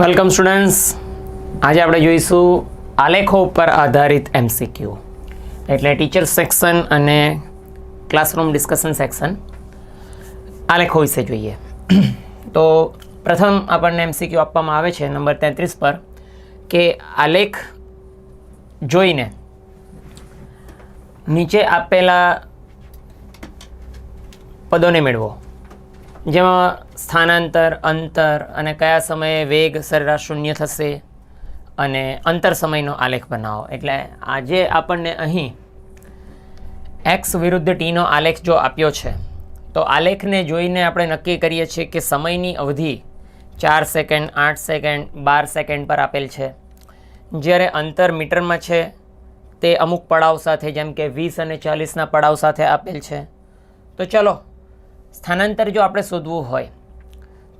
Welcome students આજે આપણે જોઈશું આલેખો ઉપર આધારિત એમસીક્યુ એટલે ટીચર સેક્શન અને ક્લાસરૂમ ડિસ્કશન સેક્શન આલેખો વિશે જોઈએ. તો પ્રથમ આપણને એમસીક્યુ આપવામાં આવે છે, નંબર તેત્રીસ પર, કે આલેખ જોઈને નીચે આપેલા પદોને મેળવો. જેમાં સ્થાનાંતર, અંતર અને કયા સમયે વેગ સરેરાશ શૂન્ય થશે અને અંતર સમયનો આલેખ બનાવો. એટલે આજે આપણને અહીં એક્સ વિરુદ્ધ ટીનો આલેખ જો આપ્યો છે, તો આલેખને જોઈને આપણે નક્કી કરીએ છીએ કે સમયની અવધિ ચાર સેકન્ડ આઠ સેકન્ડ બાર સેકન્ડ પર આપેલ છે. જ્યારે અંતર મીટરમાં છે, તે અમુક પડાવ સાથે, જેમ કે વીસ અને ચાલીસના પડાવ સાથે આપેલ છે. તો ચલો, સ્થાનાંતર જો આપણે શોધવું હોય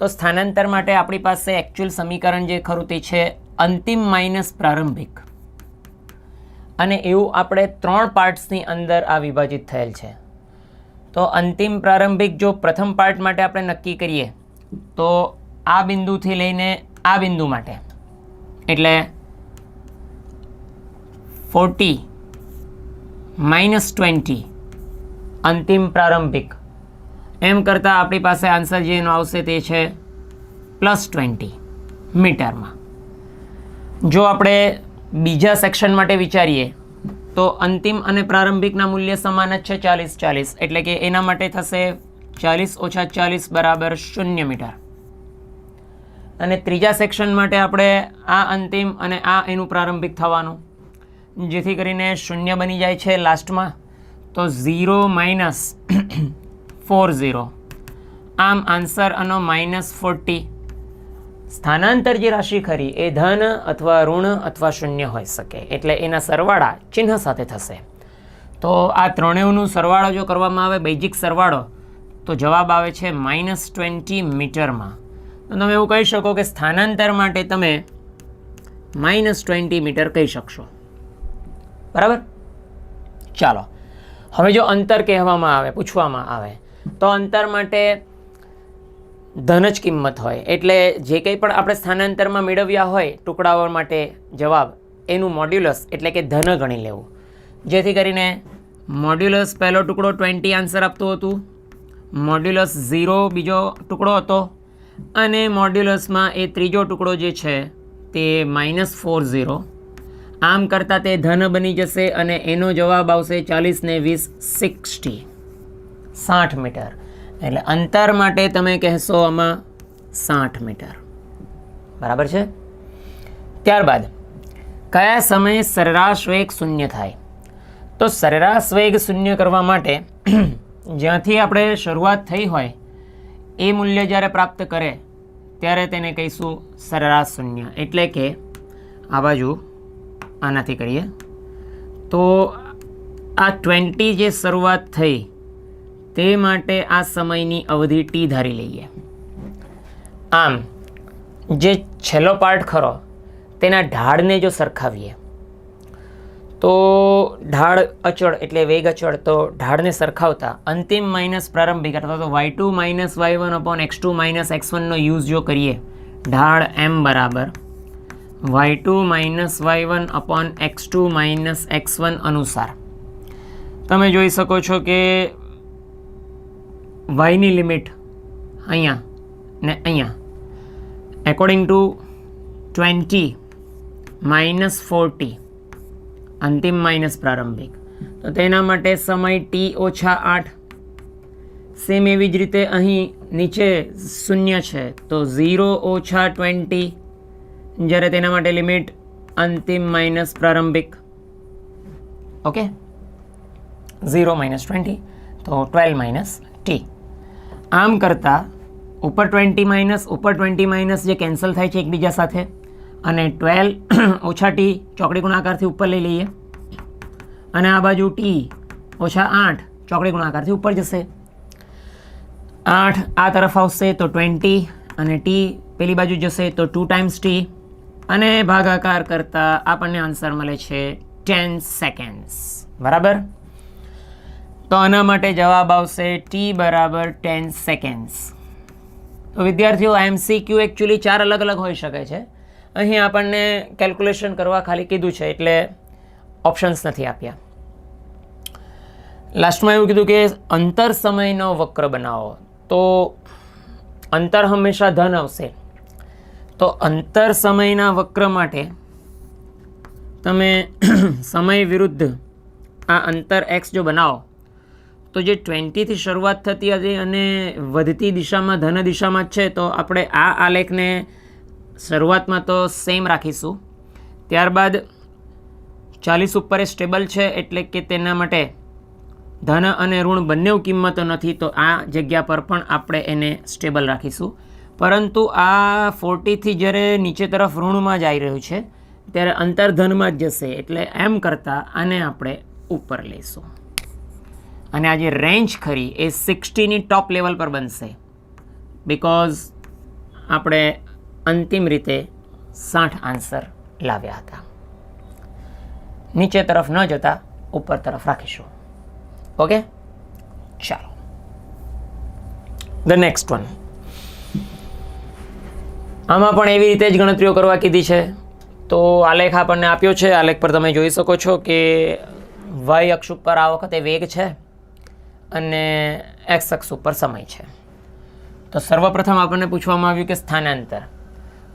તો સ્થાનાંતર માટે આપણી પાસે એકચ્યુઅલ સમીકરણ જે ખરું તે છે અંતિમ માઇનસ પ્રારંભિક. અને એવું આપણે ત્રણ પાર્ટ્સની અંદર આ વિભાજિત થયેલ છે. તો અંતિમ પ્રારંભિક જો પ્રથમ પાર્ટ માટે આપણે નક્કી કરીએ, તો આ બિંદુથી લઈને આ બિંદુ માટે. એટલે ફોર્ટી માઇનસ ટ્વેન્ટી અંતિમ પ્રારંભિક. એમ કરતાં આપણી પાસે આન્સર જેનો આવશે તે છે પ્લસ ટ્વેન્ટી મીટરમાં. જો આપણે બીજા સેક્શન માટે વિચારીએ, તો અંતિમ અને પ્રારંભિકના મૂલ્ય સમાન જ છે ચાલીસ ચાલીસ. એટલે કે એના માટે થશે ચાલીસ ઓછા ચાલીસ બરાબર શૂન્ય મીટર. અને ત્રીજા સેક્શન માટે આપણે આ અંતિમ અને આ એનું પ્રારંભિક થવાનું. જેથી કરીને શૂન્ય બની જાય છે લાસ્ટમાં તો ઝીરો માઇનસ ફોર ઝીરો. આમ આન્સર આનો માઇનસ ફોર્ટી સ્થાનાંતર જે રાશિ ખરી, એ ધન અથવા ઋણ અથવા શૂન્ય હોઈ શકે, એટલે એના સરવાળા ચિહ્ન સાથે થશે. તો આ ત્રણેયનું સરવાળો જો કરવામાં આવે બેઝિક સરવાળો, તો જવાબ આવે છે માઇનસ ટ્વેન્ટી મીટરમાં. તો તમે એવું કહી શકો કે સ્થાનાંતર માટે તમે માઇનસ ટ્વેન્ટી મીટર કહી શકશો. બરાબર? ચાલો. હવે જો અંતર કહેવામાં આવે, પૂછવામાં આવે તો અંતર માટે ધન જ કિંમત હોય. એટલે જે કંઈ પણ આપણે સ્થાનાંતરમાં મેળવ્યા હોય, ટુકડાઓ માટે જવાબ એનું મોડ્યુલસ એટલે કે ધન ગણી લેવું. જેથી કરીને મોડ્યુલસ પહેલો ટુકડો ટ્વેન્ટી આન્સર આપતું હતું. મોડ્યુલસ ઝીરો બીજો ટુકડો હતો. અને મોડ્યુલસમાં એ ત્રીજો ટુકડો જે છે, તે માઇનસ ફોર ઝીરો આમ કરતાં તે ધન બની જશે અને એનો જવાબ આવશે ચાલીસ ને વીસ સિક્સટી સાઠ મીટર. એટલે અંતર માટે તમે કહેશો આમાં સાઠ મીટર. બરાબર છે? ત્યારબાદ, કયા સમયે સરેરાશ વેગ શૂન્ય થાય? તો સરેરાશ વેગ શૂન્ય કરવા માટે જ્યાંથી આપણે શરૂઆત થઈ હોય, એ મૂલ્ય જ્યારે પ્રાપ્ત કરે, ત્યારે તેને કહીશું સરેરાશ શૂન્ય. એટલે કે, આ બાજુ આનાથી કરીએ. તો આ ટ્વેન્ટી જે શરૂઆત થઈ તે માટે આ સમયની અવધિ ટી ધારી લઈએ. આમ, જે છેલ્લો પાર્ટ ખરો, તેના ઢાળને જો સરખાવીએ, તો ઢાળ અચળ એટલે વેગ અચળ, તો ઢાળને સરખાવતા અંતિમ માઇનસ પ્રારંભિક અથવા તો Y two minus Y one upon X two minus X વનનો use જો કરીએ, ઢાળ એમ બરાબર Y two minus Y one upon X two minus X one અનુસાર. તમે જોઈ શકો છો કે વાયની લિમિટ અહીંયા ને અહીંયા. According to twenty minus forty અંતિમ માઇનસ પ્રારંભિક. તો તેના માટે સમય ટી ઓછા આઠ. સેમ એવી જ રીતે અહીં નીચે શૂન્ય છે. તો ઝીરો ઓછા ટ્વેન્ટી જ્યારે તેના માટે લિમિટ અંતિમ માઇનસ પ્રારંભિક. ઓકે ઝીરો માઇનસ ટ્વેન્ટી તો ટ્વેલ્વ માઇનસ ટી આમ કરતાં ઉપર ટ્વેન્ટી માઇનસ ઉપર ટ્વેન્ટી માઇનસ જે કેન્સલ થાય છે એકબીજા સાથે, અને ટ્વેલ્વ ઓછા ટી ચોકડી ગુણાકારથી ઉપર લઈ લઈએ. અને આ બાજુ ટી ઓછા આઠ ચોકડી ગુણાકારથી ઉપર જશે. આઠ આ તરફ આવશે તો ટ્વેન્ટી અને ટી પેલી બાજુ જશે તો ટુ ટાઈમ્સ ટી અને ભાગાકાર કરતાં આપણને આન્સર મળે છે ટેન સેકન્ડ્સ બરાબર? તો આના માટે જવાબ આવશે ટી બરાબર ટેન સેકન્ડ્સ તો વિદ્યાર્થીઓ એમસીક્યુ એકચ્યુઅલી ચાર અલગ અલગ હોઈ શકે છે. અહીં આપણને કેલ્ક્યુલેશન કરવા ખાલી કીધું છે, એટલે ઓપ્શન્સ નથી આપ્યા. લાસ્ટમાં એવું કીધું કે અંતર સમયનો વક્ર બનાવો. તો અંતર હંમેશા ધન આવશે. તો અંતર સમયના વક્ર માટે તમે સમય વિરુદ્ધ આ અંતર એક્સ જો બનાવો તો જે ટ્વેન્ટીથી શરૂઆત થતી હતી અને વધતી દિશામાં, ધન દિશામાં જ છે, તો આપણે આ આલેખને શરૂઆતમાં તો સેમ રાખીશું. ત્યારબાદ ચાલીસ ઉપર એ સ્ટેબલ છે, એટલે કે તેના માટે ધન અને ઋણ બંને કિંમતો નથી, તો આ જગ્યા પર પણ આપણે એને સ્ટેબલ રાખીશું. પરંતુ આ ફોર્ટીથી જ્યારે નીચે તરફ ઋણમાં જઈ રહ્યું છે, ત્યારે અંતર ધનમાં જ જશે, એટલે એમ કરતાં આને આપણે ઉપર લઈશું. અને આ જે રેન્જ ખરી એ સિક્સટીની ટોપ લેવલ પર બનશે. બિકોઝ આપણે અંતિમ રીતે સાઠ આન્સર લાવ્યા હતા. નીચે તરફ ન જતા, ઉપર તરફ રાખીશું. ઓકે ચાલો. ધ નેક્સ્ટ વન આમાં પણ એવી રીતે જ ગણતરીઓ કરવા કીધી છે. તો આલેખ આપણને આપ્યો છે. આલેખ પર તમે જોઈ શકો છો કે વાય અક્ષ ઉપર આ વખતે વેગ છે. અને એક્સ અક્ષ ઉપર સમય છે. તો સર્વપ્રથમ આપણને પૂછવામાં આવ્યું કે સ્થાનાંતર.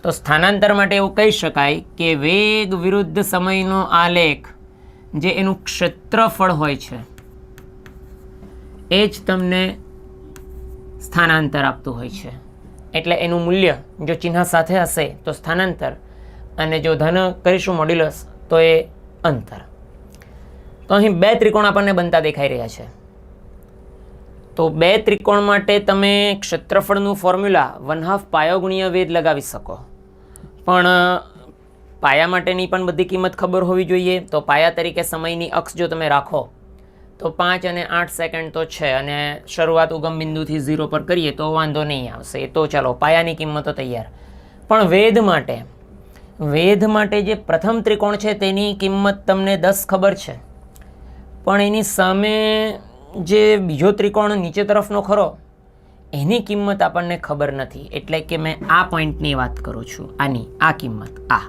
તો સ્થાનાંતર માટે એવું કહી શકાય કે વેગ વિરુદ્ધ સમયનો આલેખ જે એનું ક્ષેત્રફળ હોય છે, એ જ તમને સ્થાનાંતર આપતું હોય છે. એટલે એનું મૂલ્ય જો ચિહ્ન સાથે હશે તો સ્થાનાંતર અને જો ધન કરીશું મોડ્યુલસ તો એ અંતર. તો અહીં બે ત્રિકોણ આપણને બનતા દેખાઈ રહ્યા છે. તો બે ત્રિકોણ માટે તમે ક્ષેત્રફળનું ફોર્મ્યુલા વન હાફ પાયો વેદ લગાવી શકો. પણ, પાયા માટેની પણ બધી કિંમત ખબર હોવી જોઈએ. તો પાયા તરીકે સમયની અક્ષ જો તમે રાખો, તો પાંચ અને આઠ સેકન્ડ તો છે અને શરૂઆત ઉગમ બિંદુથી ઝીરો પર કરીએ તો વાંધો નહીં આવશે. તો ચાલો, પાયાની કિંમતો તૈયાર. પણ વેદ માટે વેદ માટે જે પ્રથમ ત્રિકોણ છે તેની કિંમત તમને દસ ખબર છે. પણ એની સામે જે બીજો ત્રિકોણ નીચે તરફનો ખરો, એની કિંમત આપણને ખબર નથી. એટલે કે મેં આ પોઈન્ટની વાત કરું છું. આની, આ કિંમત, આ.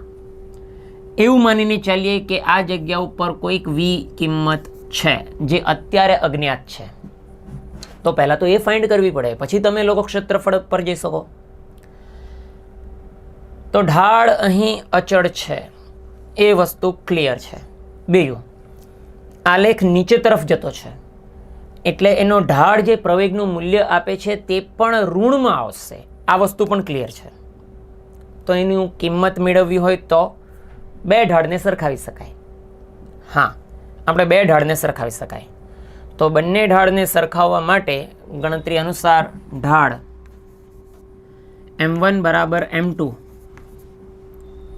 એવું માનીને ચાલીએ કે આ જગ્યા ઉપર કોઈક વી કિંમત છે, જે અત્યારે અજ્ઞાત છે. તો પહેલાં તો એ ફાઇન્ડ કરવી પડે. પછી તમે લોકો ક્ષેત્રફળ પર જઈ શકો. તો ઢાળ અહીં અચળ છે. એ વસ્તુ ક્લિયર છે. બીજું, આલેખ નીચે તરફ જતો છે. એટલે એનો ઢાળ જે પ્રવેગનું મૂલ્ય આપે છે તે પણ ઋણમાં આવશે. આ વસ્તુ પણ ક્લિયર છે. તો એની કિંમત મેળવવી હોય તો બે ઢાળને સરખાવી શકાય. હા, આપણે બે ઢાળને સરખાવી શકાય. તો બંને ઢાળને સરખાવવા માટે ગણતરી અનુસાર ઢાળ એમ વન બરાબર એમ ટુ,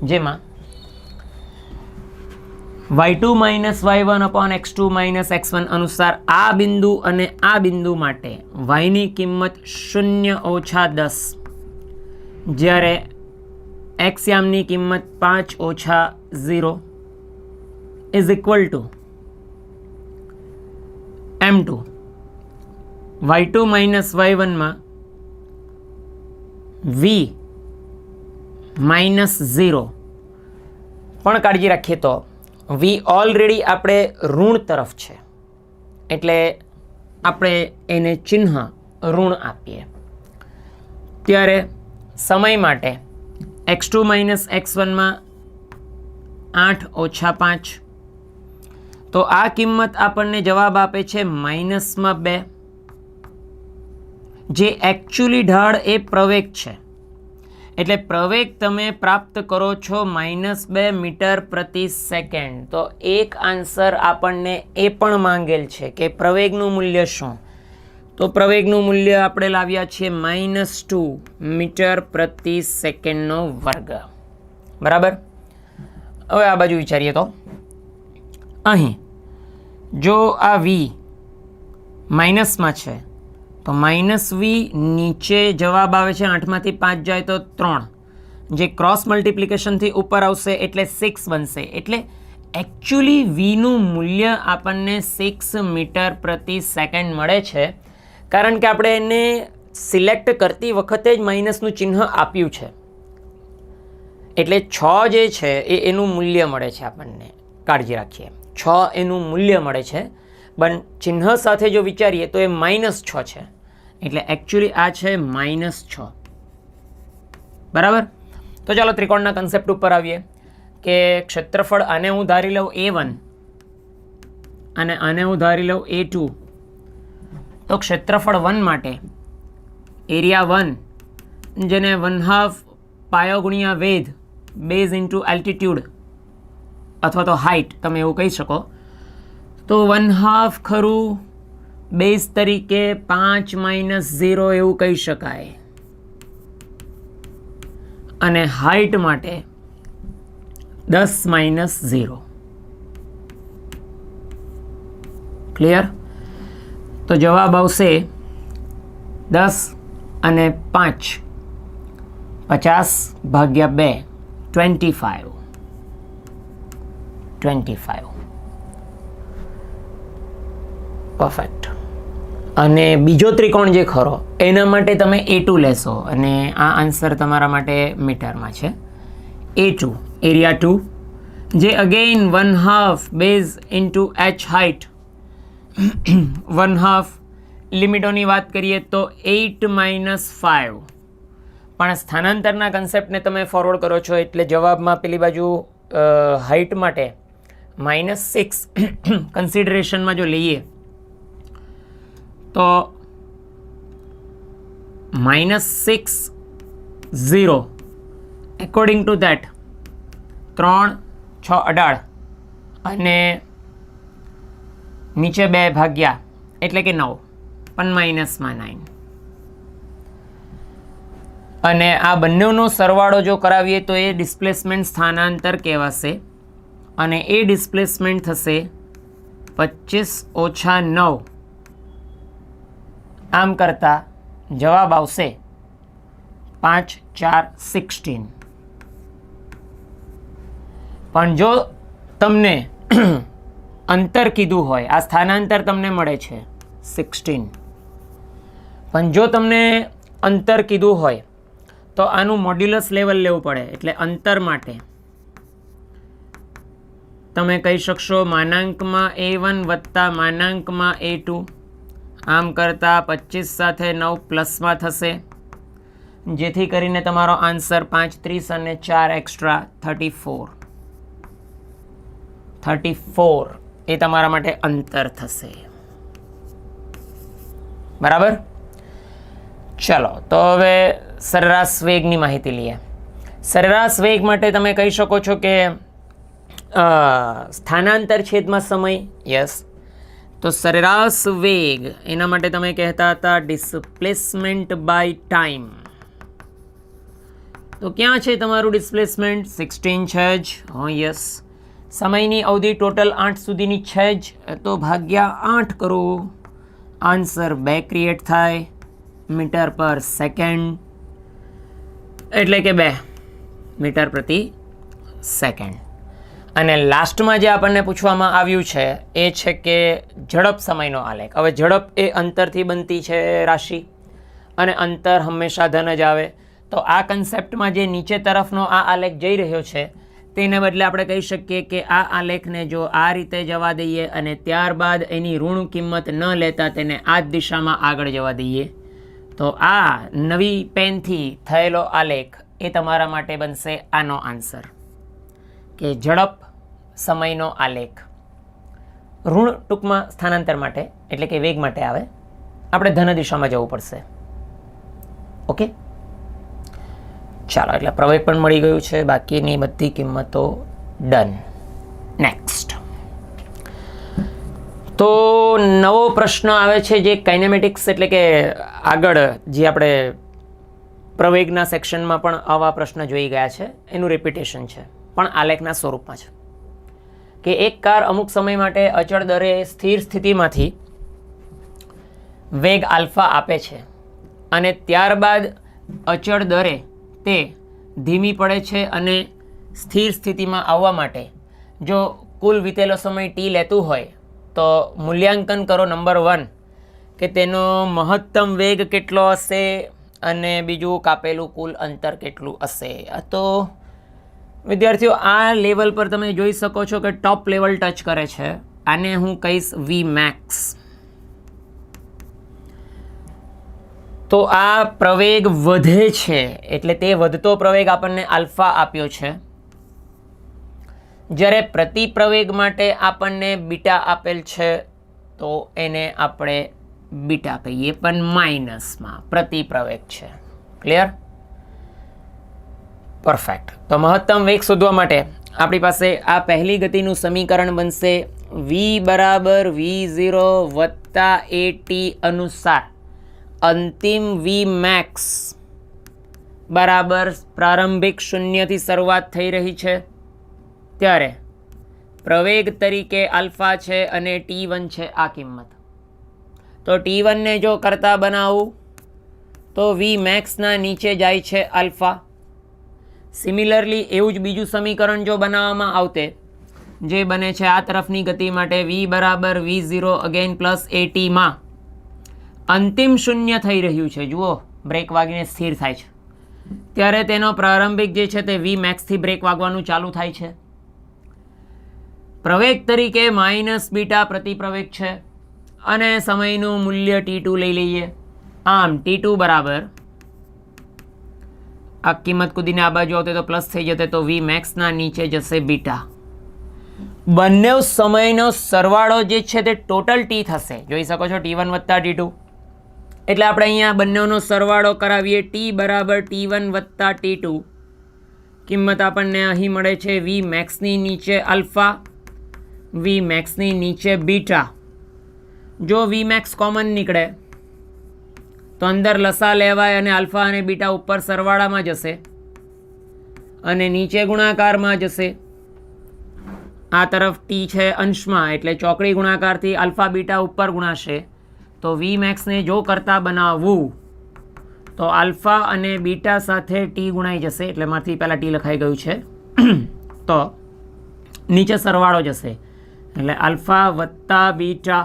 જેમાં Y two minus Y one upon X two minus X one અનુસાર આ બિંદુ અને આ બિંદુ માટે વાયની કિંમત શૂન્ય ઓછા દસ. જ્યારે એક્સ યામની કિંમત પાંચ ઓછા zero is equal to M two Y two minus Y વનમાં વી માઇનસ ઝીરો પણ કાળજી રાખીએ તો વી ઓલરેડી આપણે ઋણ તરફ છે. એટલે આપણે એને ચિહ્ન ઋણ આપીએ. ત્યારે સમય માટે એક્સ ટુ માઇનસ એક્સ વનમાં આઠ ઓછા પાંચ. તો આ કિંમત આપણને જવાબ આપે છે માઇનસમાં બે. જે એકચ્યુઅલી ઢાળ એ પ્રવેગ છે. એટલે પ્રવેગ તમે પ્રાપ્ત કરો છો માઇનસ બે મીટર પ્રતિ સેકન્ડ. તો એક આન્સર આપણને એ પણ માંગેલ છે કે પ્રવેગનું મૂલ્ય શું? તો પ્રવેગનું મૂલ્ય આપણે લાવ્યા છીએ માઇનસ ટુ મીટર પ્રતિ સેકન્ડનો વર્ગ. બરાબર? હવે આ બાજુ વિચારીએ તો. અહીં, જો આ વી માઇનસમાં છે તો માઇનસ વી નીચે જવાબ આવે છે, આઠમાંથી પાંચ જાય તો ત્રણ. જે ક્રોસ મલ્ટિપ્લિકેશનથી ઉપર આવશે એટલે સિક્સ બનશે. એટલે એકચ્યુઅલી વીનું મૂલ્ય આપણને સિક્સ મીટર પ્રતિ સેકન્ડ મળે છે. કારણ કે આપણે એને સિલેક્ટ કરતી વખતે જ માઇનસનું ચિહ્ન આપ્યું છે. એટલે છ જે છે, એ એનું મૂલ્ય મળે છે આપણને. કાળજી રાખીએ. છ એનું મૂલ્ય મળે છે. પણ ચિહ્ન સાથે જો વિચારીએ તો એ માઇનસ છ છે. એટલે એકચ્યુઅલી આ છે માઇનસ છ. બરાબર? તો ચાલો ત્રિકોણના કન્સેપ્ટ ઉપર આવીએ. કે ક્ષેત્રફળ આને હું ધારી લઉં એ વન અને આને હું ધારી લઉં એ ટુ તો ક્ષેત્રફળ વન માટે એરિયા વન જેને વન હાફ પાયો ગુણ્યા વેધ બેઝ ઇન્ટુ એલ્ટિટ્યુડ અથવા તો હાઇટ તમે એવું કહી શકો. તો વન હાફ ખરું બેઝ તરીકે પાંચ માઇનસ ઝીરો એવું કહી શકાય. અને હાઇટ માટે દસ માઇનસ ઝીરો. ક્લિયર? તો જવાબ આવશે દસ અને પાંચ. પચાસ ભાગ્યા બે, twenty five. Twenty five. Perfect. અને બીજો ત્રિકોણ જે ખરો, એના માટે તમે એ ટુ લેશો. અને આ આન્સર તમારા માટે મીટરમાં છે. એ ટુ એરિયા ટુ જે again one half base into H height one half લિમિટોની વાત કરીએ તો એઇટ માઇનસ ફાઇવ પણ સ્થાનાંતરના કન્સેપ્ટને તમે ફોરવર્ડ કરો છો, એટલે જવાબમાં પેલી બાજુ હાઇટ માટે માઇનસ સિક્સ કન્સિડરેશનમાં જો લઈએ તો minus six zero according to that ત્રણ, છ, અઢાર. અને નીચે બે ભાગ્યા, એટલે કે નવ. પણ માઇનસમાં નાઇન અને આ બંનેનો સરવાળો જો કરાવીએ તો એ ડિસ્પ્લેસમેન્ટ સ્થાનાંતર કહેવાશે. અને એ ડિસ્પ્લેસમેન્ટ થશે પચીસ ઓછા નવ. આમ કરતાં જવાબ આવશે પાંચ ચાર સિક્સટીન પણ જો તમને અંતર કીધું હોય, આ સ્થાનાંતર તમને મળે છે સિક્સટીન પણ જો તમને અંતર કીધું હોય, તો આનું મોડ્યુલસ લેવલ લેવું પડે, એટલે અંતર માટે તમે કહી શકશો માનાંકમાં એ વન વત્તા માનાંકમાં એ ટુ આમ કરતાં પચીસ સાથે નવ પ્લસમાં થશે. જેથી કરીને તમારો આન્સર પાંચ, ત્રીસ અને ચાર extra thirty four thirty four એ તમારા માટે અંતર થશે. બરાબર? ચલો, તો હવે સરેરાશ વેગની માહિતી લઈએ. સરેરાશ વેગ માટે તમે કહી શકો છો કે સ્થાનાંતર છેદમાં સમય, યસ. તો સરેરાશ વેગ, એના માટે તમે કહેતા હતા ડિસ્પ્લેસમેન્ટ બાય ટાઈમ તો ક્યાં છે તમારું ડિસ્પ્લેસમેન્ટ સિક્સટીન છે જ. હા યસ સમયની અવધિ ટોટલ આઠ સુધીની છે જ. તો ભાગ્યા આઠ કરો. આન્સર બે ક્રિએટ થાય. મીટર પર સેકન્ડ એટલે કે બે. મીટર પ્રતિ સેકન્ડ અને લાસ્ટમાં જે આપણને પૂછવામાં આવ્યું છે, એ છે કે ઝડપ સમયનો આલેખ. હવે ઝડપ એ અંતરથી બનતી છે રાશિ અને અંતર હંમેશા ધન જ આવે. તો આ કન્સેપ્ટમાં જે નીચે તરફનો આ આલેખ જઈ રહ્યો છે, તેને બદલે આપણે કહી શકીએ કે આ આલેખને જો આ રીતે જવા દઈએ અને ત્યારબાદ એની ઋણ કિંમત ન લેતા તેને આ જ દિશામાં આગળ જવા દઈએ, તો આ નવી પેનથી થયેલો આલેખ એ તમારા માટે બનશે આનો આન્સર. કે ઝડપ સમયનો આલેખ. ઋણ ટૂંકમાં સ્થાનાંતર માટે, એટલે કે વેગ માટે આવે. આપણે ધન દિશામાં જવું પડશે. ઓકે? ચાલો, એટલે પ્રવેગ પણ મળી ગયું છે. બાકીની બધી કિંમતો ડન. નેક્સ્ટ તો નવો પ્રશ્ન આવે છે જે કાઇનેમેટિક્સ એટલે કે આગળ જે આપણે પ્રવેગના સેક્શનમાં પણ આવા પ્રશ્ન જોઈ ગયા છે. એનું રિપીટેશન છે. પણ આલેખના સ્વરૂપમાં છે. કે એક કાર અમુક સમય માટે અચળ દરે સ્થિર સ્થિતિમાંથી વેગ આલ્ફા આપે છે અને ત્યારબાદ અચળ દરે તે ધીમી પડે છે અને સ્થિર સ્થિતિમાં આવવા માટે. જો કુલ વીતેલો સમય ટી લેતું હોય, તો મૂલ્યાંકન કરો નંબર વન, કે તેનો મહત્તમ વેગ કેટલો હશે અને બીજું કાપેલું કુલ અંતર કેટલું હશે? આ તો વિદ્યાર્થીઓ, આ લેવલ પર તમે જોઈ શકો છો કે ટોપ લેવલ ટચ કરે છે. આને હું કહીશ વી મેક્સ તો આ પ્રવેગ વધે છે, એટલે તે વધતો પ્રવેગ આપણને આલ્ફા આપ્યો છે. જ્યારે પ્રતિ પ્રવેગ માટે આપણને બીટા આપેલ છે, તો એને આપણે બીટા કહીએ, પણ માઇનસમાં પ્રતિ પ્રવેગ છે. ક્લિયર પરફેક્ટ તો મહત્તમ વેગ શોધવા માટે આપણી પાસે આ પહેલી ગતિનું સમીકરણ બનશે વી બરાબર વી ઝીરો વત્તા એ ટી અનુસાર. અંતિમ વી મેક્સ બરાબર પ્રારંભિક શૂન્યથી શરૂઆત થઈ રહી છે. ત્યારે પ્રવેગ તરીકે આલ્ફા છે અને ટી વન છે આ કિંમત. તો ટી વનને જો કરતા બનાવું, તો વી મેક્સના નીચે જાય છે આલ્ફા. સિમિલરલી એવું જ બીજું સમીકરણ જો બનાવવામાં આવતે, જે બને છે આ તરફની ગતિ માટે વી બરાબર વી ઝીરો અગેન પ્લસ એટીમાં અંતિમ શૂન્ય થઈ રહ્યું છે. જુઓ બ્રેક વાગીને સ્થિર થાય છે. ત્યારે તેનો પ્રારંભિક જે છે તે વી મેક્સથી બ્રેક વાગવાનું ચાલુ થાય છે. પ્રવેગ તરીકે માઇનસ બીટા પ્રતિપ્રવેગ છે. અને સમયનું મૂલ્ય ટી ટુ લઈ લઈએ. આમ ટી ટુ બરાબર આ કિંમત કૂદીને આ બાજુ આવતી તો પ્લસ થઈ જતે તો વી મેક્સના નીચે જશે બીટા. બંને સમયનો સરવાળો જે છે તે ટોટલ ટી થશે. જોઈ શકો છો ટી વન વત્તા ટી ટુ એટલે આપણે અહીંયા બંનેનો સરવાળો કરાવીએ ટી બરાબર ટી વન વત્તા ટી ટુ કિંમત આપણને અહીં મળે છે વી મેક્સની નીચે આલ્ફા, વી મેક્સની નીચે બીટા. જો વી મેક્સ કોમન નીકળે તો અંદર લસા લેવાય અને આલ્ફા અને બીટા ઉપર સરવાળામાં જશે અને નીચે ગુણાકારમાં જશે. આ તરફ ટી છે અંશમાં, એટલે ચોકડી ગુણાકારથી આલ્ફા બીટા ઉપર ગુણાશે. તો વી મેક્સને જો કરતાં બનાવવું, તો આલ્ફા અને બીટા સાથે ટી ગુણાઈ જશે, એટલે મારથી પહેલાં ટી લખાઈ ગયું છે. તો નીચે સરવાળો જશે, એટલે આલ્ફા વત્તા બીટા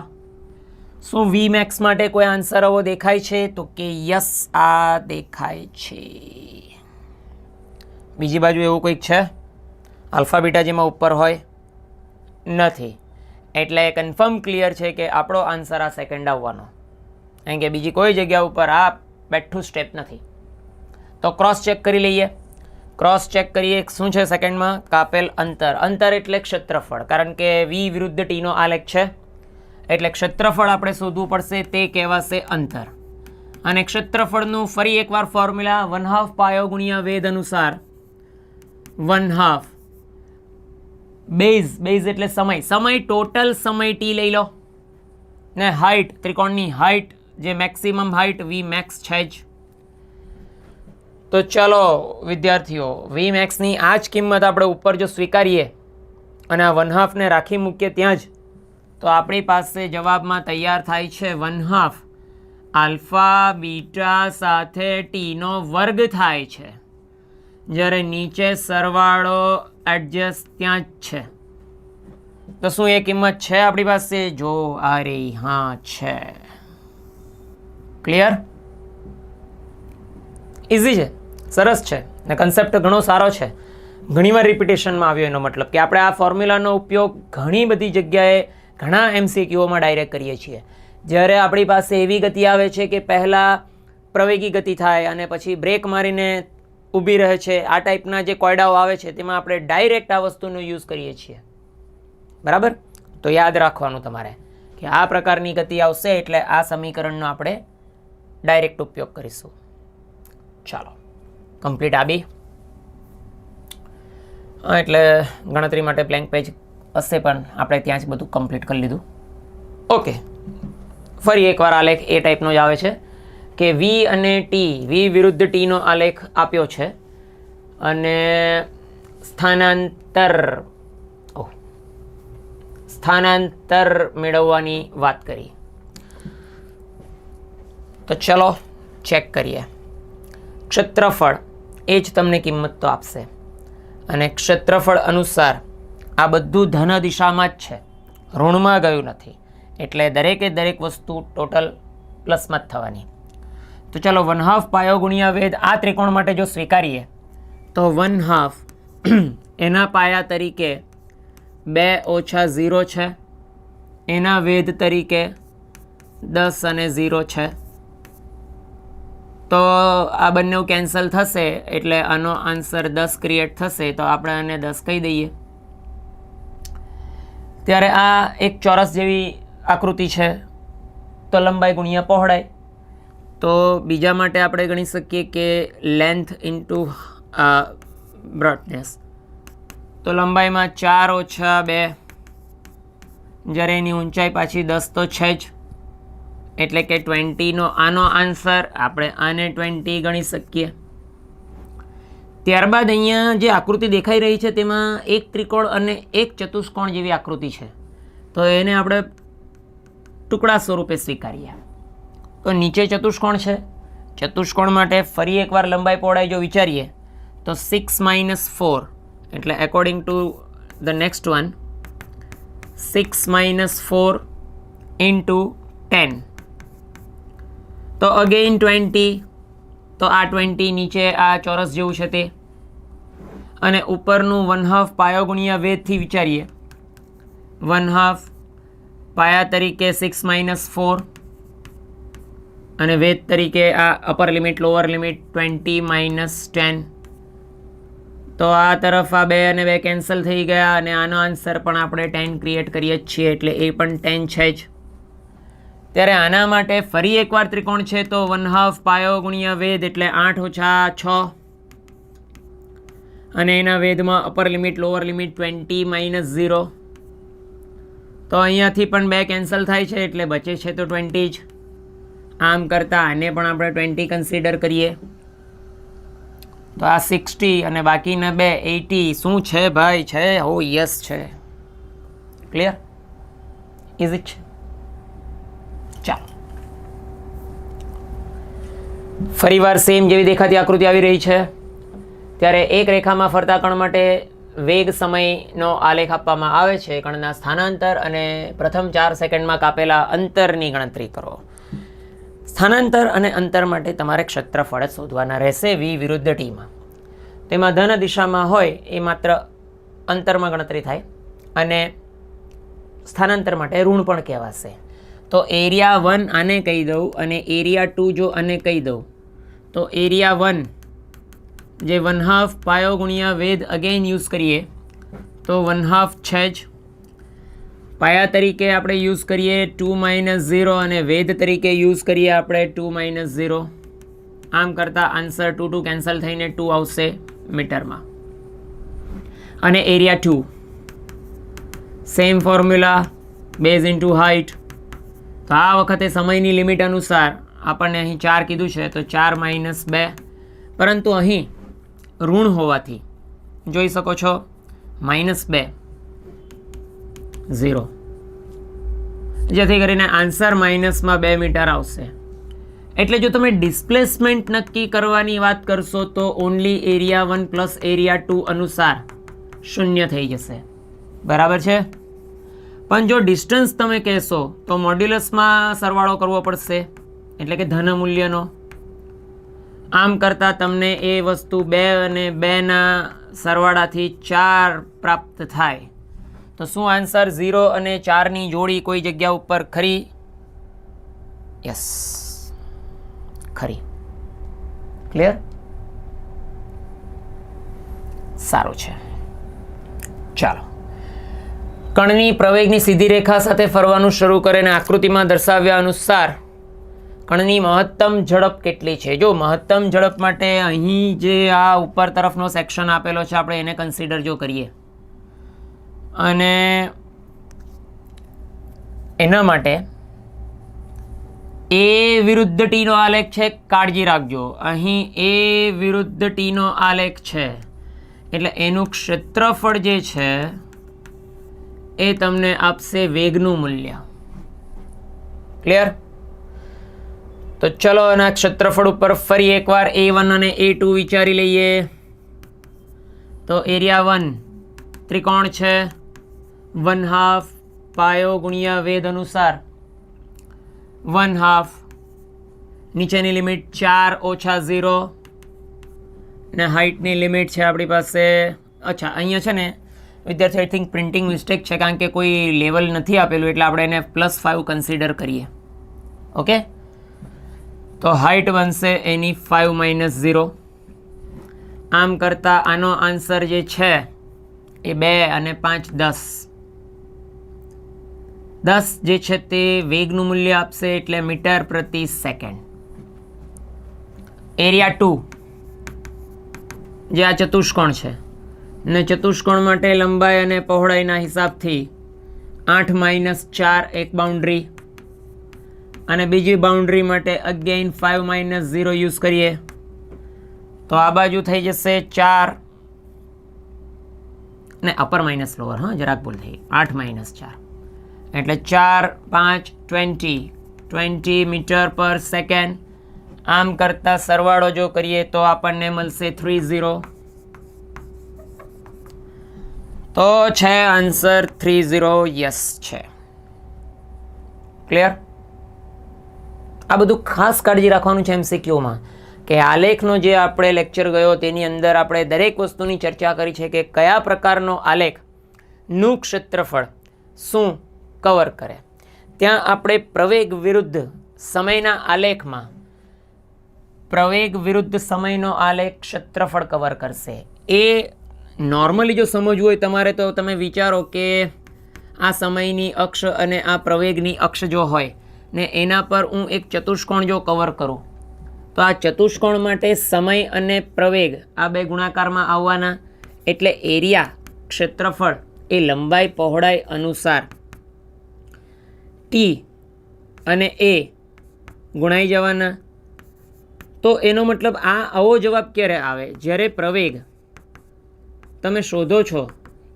શું વી મેક્સ માટે કોઈ આન્સર આવો દેખાય છે? તો કે યસ આ દેખાય છે. બીજી બાજુ એવું કંઈક છે? આલ્ફા બીટા જેમાં ઉપર હોય? નથી. એટલે કન્ફર્મ ક્લિયર છે કે આપણો આન્સર આ સેકન્ડ આવવાનો. કારણ કે બીજી કોઈ જગ્યા ઉપર આ બેઠું સ્ટેપ નથી. તો ક્રોસ ચેક કરી લઈએ. ક્રોસ ચેક કરીએ શું છે સેકન્ડમાં કાપેલ અંતર. અંતર એટલે ક્ષેત્રફળ. કારણ કે વી વિરુદ્ધ ટીનો આલેખ છે. એટલે ક્ષેત્રફળ આપણે શોધવું પડશે તે કહેવાશે અંતર. અને ક્ષેત્રફળનું ફરી એકવાર ફોર્મ્યુલા વન હાફ પાયો ગુણ્યા વેદ અનુસાર વન હાફ બેઝ બેઝ એટલે સમય. સમય ટોટલ સમય ટી લઈ લો. ને હાઇટ ત્રિકોણની હાઇટ જે મેક્સિમમ હાઇટ વી મેક્સ છે જ. તો ચલો, વિદ્યાર્થીઓ વી મેક્સની આ જ કિંમત આપણે ઉપર જો સ્વીકારીએ અને આ વન હાફને રાખી મૂકીએ ત્યાં જ તો આપણી પાસે જવાબમાં તૈયાર થાય છે વન હાફ. આલ્ફા, બીટા સાથે ટીનો વર્ગ થાય છે. જ્યારે નીચે સરવાળો એડજસ્ટ ત્યાં જ છે. તો શું એ કિંમત છે આપણી પાસે? જો આ રે હા, છે. ક્લિયર ઇઝી છે. સરસ છે. ને કન્સેપ્ટ ઘણો સારો છે. ઘણીવાર રિપીટેશનમાં આવ્યો એનો મતલબ કે આપણે આ ફોર્મ્યુલાનો ઉપયોગ ઘણી બધી જગ્યાએ ઘણા એમસીક્યુઓમાં ડાયરેક્ટ કરીએ છીએ. જ્યારે આપણી પાસે એવી ગતિ આવે છે કે પહેલાં પ્રવેગી ગતિ થાય અને પછી બ્રેક મારીને ઊભી રહે છે, આ ટાઈપના જે કોયડાઓ આવે છે, તેમાં આપણે ડાયરેક્ટ આ વસ્તુનો યુઝ કરીએ છીએ. બરાબર? તો યાદ રાખવાનું તમારે કે આ પ્રકારની ગતિ આવશે એટલે આ સમીકરણનો આપણે ડાયરેક્ટ ઉપયોગ કરીશું. ચાલો. કમ્પ્લીટ આબી હા, એટલે ગણતરી માટે બ્લેન્ક પેજ હશે પણ આપણે ત્યાં જ બધું કમ્પ્લીટ કરી લીધું. ઓકે ફરી એકવાર આલેખ એ ટાઈપનો જ આવે છે કે વી અને ટી વી વિરુદ્ધ ટીનો આલેખ આપ્યો છે અને સ્થાનાંતર, ઓહ. સ્થાનાંતર મેળવવાની વાત કરી. તો ચલો ચેક કરીએ. ક્ષેત્રફળ એ જ તમને કિંમત તો આપશે. અને ક્ષેત્રફળ અનુસાર આ બધું ધન દિશામાં જ છે. ઋણમાં ગયું નથી. એટલે દરેકે દરેક વસ્તુ ટોટલ પ્લસમાં જ થવાની. તો ચાલો વન હાફ પાયો ગુણ્યા વેદ આ ત્રિકોણ માટે જો સ્વીકારીએ, તો વન હાફ એના પાયા તરીકે બે ઓછા ઝીરો છે. એના વેદ તરીકે દસ અને ઝીરો છે. તો આ બંને કેન્સલ થશે એટલે આનો આન્સર દસ ક્રિએટ થશે. તો આપણે આને દસ કહી દઈએ. ત્યારે આ એક ચોરસ જેવી આકૃતિ છે. તો લંબાઈ ગુણ્યા પહોળાઈ. તો બીજા માટે આપણે ગણી શકીએ કે લેન્થ ઇન્ટુ બ્રોડનેસ તો લંબાઈમાં ચાર ઓછા બે. જ્યારે એની ઊંચાઈ પાછી દસ, તો છે જ. એટલે કે ટ્વેન્ટીનો આનો આન્સર આપણે આને ટ્વેન્ટી ગણી શકીએ. ત્યારબાદ અહીંયા જે આકૃતિ દેખાઈ રહી છે, તેમાં એક ત્રિકોણ અને એક ચતુષ્કોણ જેવી આકૃતિ છે. તો એને આપણે ટુકડા સ્વરૂપે સ્વીકારીએ. તો નીચે ચતુષ્કોણ છે. ચતુષ્કોણ માટે ફરી એકવાર લંબાઈ પહોળાઈ જો વિચારીએ, તો સિક્સ માઇનસ ફોર એટલે according to the next one six minus four into ten તો અગેઇન ટ્વેન્ટી તો આ ટ્વેન્ટી નીચે આ ચોરસ જેવું છે તે. અને ઉપરનું વન હાફ પાયો ગુણ્યા વેદથી વિચારીએ. વન હાફ પાયા તરીકે સિક્સ માઇનસ ફોર અને વેદ તરીકે આ upper limit lower limit twenty minus ten તો આ તરફ આ બે અને બે કેન્સલ થઈ ગયા અને આનો આન્સર પણ આપણે ટેન ક્રિએટ કરીએ જ છીએ એટલે એ પણ ટેન છે જ. ત્યારે આના માટે ફરી એકવાર ત્રિકોણ છે તો વન હાફ પાયો ગુણ્યા વેદ એટલે આઠ ઓછા છ. અને એના વેદમાં upper limit lower limit twenty minus zero તો અહીંયાથી પણ બે કેન્સલ થાય છે એટલે બચે છે તો ટ્વેન્ટી જ. આમ કરતાં આને પણ આપણે ટ્વેન્ટી કન્સિડર કરીએ. તો આ સિક્સટી અને બાકીના બે એટી શું છે ભાઈ? છે? હો યસ છે. ક્લિયર ઇઝ ઇટ ચાલો. ફરીવાર સેમ જેવી દેખાતી આકૃતિ આવી રહી છે. ત્યારે એક રેખામાં ફરતા કણ માટે વેગ સમયનો આલેખ આપવામાં આવે છે. કણના સ્થાનાંતર અને પ્રથમ ચાર સેકન્ડમાં કાપેલા અંતરની ગણતરી કરો. સ્થાનાંતર અને અંતર માટે તમારે ક્ષેત્રફળ શોધવાના રહેશે વી વિરુદ્ધ ટીમાં તેમાં ધન દિશામાં હોય એ માત્ર અંતરમાં ગણતરી થાય અને સ્થાનાંતર માટે ઋણ પણ કહેવાશે. તો એરિયા વન આને કહી દઉં અને એરિયા ટુ જો આને કહી દઉં. તો એરિયા વન, જે વન હાફ પાયો ગુણ્યા વેદ અગેન યુઝ કરીએ, તો વન હાફ છે જ. પાયા તરીકે આપણે યુઝ કરીએ ટુ માઇનસ ઝીરો અને વેદ તરીકે યુઝ કરીએ આપણે ટુ માઇનસ ઝીરો. આમ કરતાં આન્સર ટુ ટુ કેન્સલ થઈને ટુ આવશે મીટરમાં. અને area two, same formula, base into height તો આ વખતે સમયની લિમિટ અનુસાર આપણને અહીં ચાર કીધું છે, તો ચાર માઇનસ બે. પરંતુ અહીં ઋણ હોવાથી જોઈ શકો છો, માઇનસ બે, ઝીરો. જેથી કરીને આન્સર માઇનસમાં બે મીટર આવશે. એટલે જો તમે ડિસ્પ્લેસમેન્ટ નક્કી કરવાની વાત કરશો, તો only area one plus area two અનુસાર શૂન્ય થઈ જશે. બરાબર છે? પણ જો ડિસ્ટન્સ તમે કહેશો, તો મોડ્યુલસમાં સરવાળો કરવો પડશે. એટલે કે ધન મૂલ્યનો. આમ કરતાં તમને એ વસ્તુ બે અને બેના સરવાળાથી ચાર પ્રાપ્ત થાય. તો શું આન્સર ઝીરો અને ચારની જોડી કોઈ જગ્યા ઉપર ખરી? યસ ખરી. ક્લિયર સારું છે. ચાલો. કણની પ્રવેગની સીધી રેખા સાથે ફરવાનું શરૂ કરે અને આકૃતિમાં દર્શાવ્યા અનુસાર કણની મહત્તમ ઝડપ કેટલી છે? જો મહત્તમ ઝડપ માટે અહીં જે આ ઉપર તરફનો સેક્શન આપેલો છે, આપણે એને કન્સિડર જો કરીએ. અને એના માટે એ વિરુદ્ધ ટીનો આલેખ છે, કાળજી રાખજો. અહીં એ વિરુદ્ધ ટીનો આલેખ છે. એટલે એનું ક્ષેત્રફળ જે છે એ તમને આપશે વેગનું મૂલ્ય. ક્લિયર તો ચલો એના ક્ષેત્રફળ ઉપર ફરી એકવાર એ વન અને એ ટુ વિચારી લઈએ. તો એરિયા વન ત્રિકોણ છે. વન હાફ પાયો ગુણ્યા વેદ અનુસાર. વન હાફ નીચેની લિમિટ ચાર ઓછા ઝીરો. ને હાઇટની લિમિટ છે આપણી પાસે, અચ્છા, અહીંયા છે ને વિદ્યાર્થી આઈ થિંક પ્રિન્ટિંગ મિસ્ટેક છે, કારણ કે કોઈ લેવલ નથી આપેલું, એટલે આપણે એને પ્લસ ફાઇવ કન્સિડર કરીએ. ઓકે તો હાઇટ બનશે એની ફાઇવ માઇનસ ઝીરો આમ કરતાં આનો આન્સર જે છે, એ બે અને પાંચ દસ. દસ જે છે તે વેગનું મૂલ્ય આપશે એટલે મીટર પ્રતિ સેકન્ડ એરિયા ટુ જે આ ચતુષ્કોણ છે. ને ચતુષ્કોણ માટે લંબાઈ અને પહોળાઈના હિસાબથી આઠ માઇનસ ચાર એક બાઉન્ડ્રી. અને બીજી બાઉન્ડ્રી માટે again five minus zero use કરીએ. તો આ બાજુ થઈ જશે ચાર. ને અપર માઇનસ લોઅર, હા, જરાક ભૂલ થઈ. આઠ માઇનસ ચાર. એટલે ચાર, પાંચ, twenty. Twenty meter per second. આમ કરતાં સરવાળો જો કરીએ તો આપણને મળશે થ્રી ઝીરો. તો છે આન્સર થ્રી ઝીરો યસ છે. ક્લિયર આ બધું ખાસ કાળજી રાખવાનું છે એમસીક્યુમાં કે આલેખનો જે આપણે લેક્ચર ગયો તેની અંદર આપણે દરેક વસ્તુની ચર્ચા કરી છે કે કયા પ્રકારનો આલેખનું ક્ષેત્રફળ શું કવર કરે. ત્યાં આપણે પ્રવેગ વિરુદ્ધ સમયના આલેખમાં પ્રવેગ વિરુદ્ધ સમયનો આલેખ ક્ષેત્રફળ કવર કરશે. એ નોર્મલી જો સમજવું હોય તમારે તો તમે વિચારો કે આ સમયની અક્ષ અને આ પ્રવેગની અક્ષ જો હોય ને એના પર હું એક ચતુષ્કોણ જો કવર કરું, તો આ ચતુષ્કોણ માટે સમય અને પ્રવેગ આ બે ગુણાકારમાં આવવાના. એટલે એરિયા, ક્ષેત્રફળ એ લંબાઈ પહોળાઈ અનુસાર. ટી અને એ ગુણાઈ જવાના. તો એનો મતલબ આ આવો જવાબ ક્યારે આવે? જ્યારે પ્રવેગ તમે શોધો છો,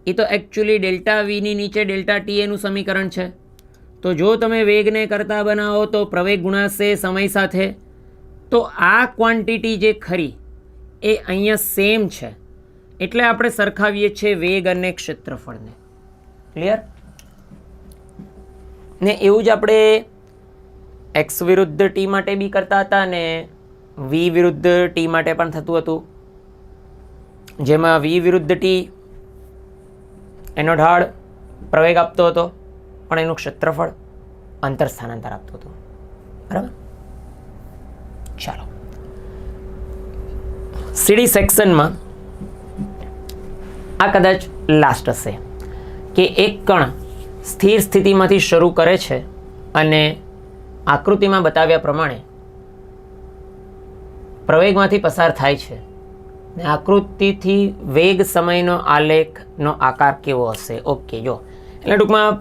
એ તો એકચ્યુઅલી ડેલ્ટા વીની નીચે ડેલ્ટા ટી એનું સમીકરણ છે. તો જો તમે વેગને કરતા બનાવો તો પ્રવેગ ગુણાશે સમય સાથે. તો આ ક્વોન્ટિટી જે ખરી, એ અહીંયા સેમ છે. એટલે આપણે સરખાવીએ છીએ વેગ અને ક્ષેત્રફળને. ક્લિયર ને એવું જ આપણે એક્સ વિરુદ્ધ ટી માટે બી કરતા હતા ને વી વિરુદ્ધ ટી માટે પણ થતું હતું. જેમાં વી વિરુદ્ધ ટી એનો ઢાળ પ્રવેગ આપતો હતો, પણ એનું ક્ષેત્રફળ અંતર સ્થાનાંતર આપતું હતું. બરાબર? ચાલો. સીડી સેક્શનમાં આ કદાચ લાસ્ટ હશે, કે એક કણ સ્થિર સ્થિતિમાંથી શરૂ કરે છે અને આકૃતિમાં બતાવ્યા પ્રમાણે પ્રવેગમાંથી પસાર થાય છે. આકૃતિથી વેગ સમયનો આલેખનો આકાર કેવો હશે? ઓકે જો. એટલે ટૂંકમાં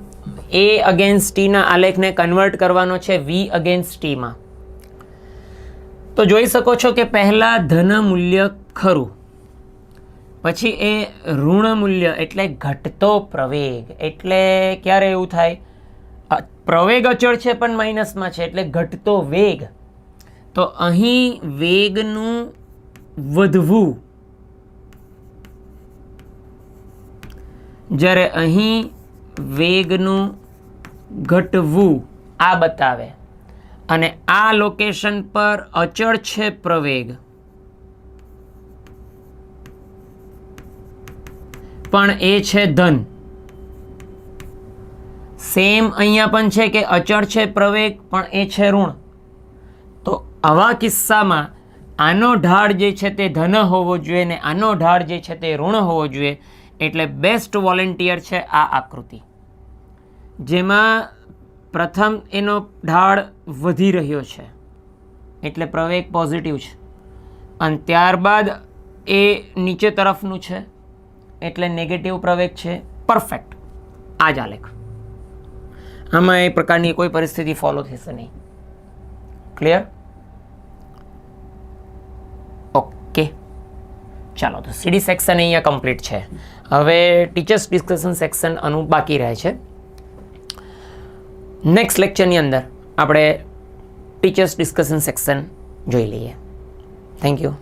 એ અગેન્સ્ટ ટીના આલેખને કન્વર્ટ કરવાનો છે વી અગેન્સ્ટ ટીમાં તો જોઈ શકો છો કે પહેલાં ધન મૂલ્ય ખરું. પછી એ ઋણ મૂલ્ય, એટલે ઘટતો પ્રવેગ. એટલે ક્યારે એવું થાય? પ્રવેગ અચળ છે પણ માઇનસમાં છે, એટલે ઘટતો વેગ. તો અહીં વેગનું વધવું જ્યારે અહીં વેગનું ઘટવું આ બતાવે. અને આ લોકેશન પર અચળ છે પ્રવેગ. પણ એ છે ધન. સેમ અહીંયા પણ છે કે અચળ છે પ્રવેગ, પણ એ છે ઋણ. તો આવા કિસ્સામાં આનો ઢાળ જે છે તે ધન હોવો જોઈએ ને આનો ઢાળ જે છે તે ઋણ હોવો જોઈએ એટલે બેસ્ટ વોલેન્ટિયર છે આ આકૃતિ. જેમાં પ્રથમ એનો ઢાળ વધી રહ્યો છે. એટલે પ્રવેગ પોઝિટિવ છે. અને ત્યારબાદ એ નીચે તરફનું છે. એટલે નેગેટિવ પ્રવેગ છે. પરફેક્ટ આ જ આલેખ. આમાં એ પ્રકારની કોઈ પરિસ્થિતિ ફોલો થશે નહીં. ક્લિયર ઓકે ચાલો, તો સીડી સેક્શન અહીંયા કમ્પ્લીટ છે. હવે ટીચર્સ ડિસ્કશન સેક્શન આનું બાકી રહે છે. નેક્સ્ટ લેક્ચરની અંદર આપણે ટીચર્સ ડિસ્કશન સેક્શન જોઈ લઈએ. Thank you